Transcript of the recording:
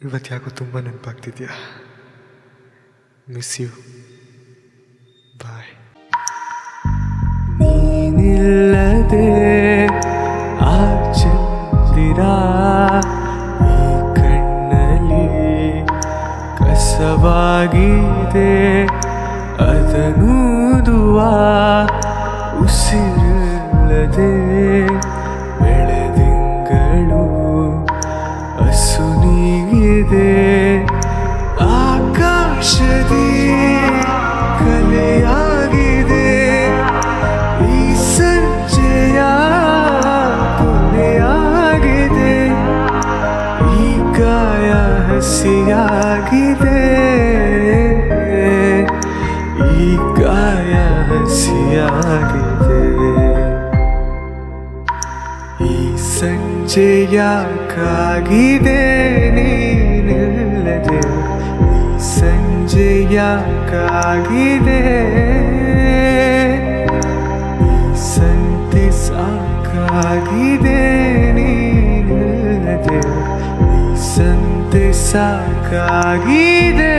ಇವತ್ತು ಯಾಕೋ ತುಂಬ ನೆನಪಾಗ್ತಿದ್ಯಾ? ಮಿಸ್ ಯು ಬಾಯ್ ನೀನಿಲ್ಲದೆ ಆ ಚಂದಿರ ಈ ಕಣ್ಣಲ್ಲಿ ಕಸವಾಗಿದೆ ಅದನೂದುವ ಉಸಿರಿಲ್ಲದೆ ನೀಗಿದೆ ಆಕಾಶದಿ ಕಲೆಯಾಗಿದೆ. ಈ ಸಂಜೆಯ ಕೊನೆಯಾಗಿದೆ. ಈ ಗಾಯ ಹಸಿಯಾಗಿದೆ. ಈ ಗಾಯ ಹಸಿಯಾಗಿದೆ. ಈ ಸಂಜೆ ಯಾಕಾಗಿದೆ ಯಾಕಾಗಿದೆ ಸಂತೆ ಸಾಕಾಗಿದೆ ನೀನಿಲ್ಲದೆ. ಸಂತೆ ಸಾಕಾಗಿದೆ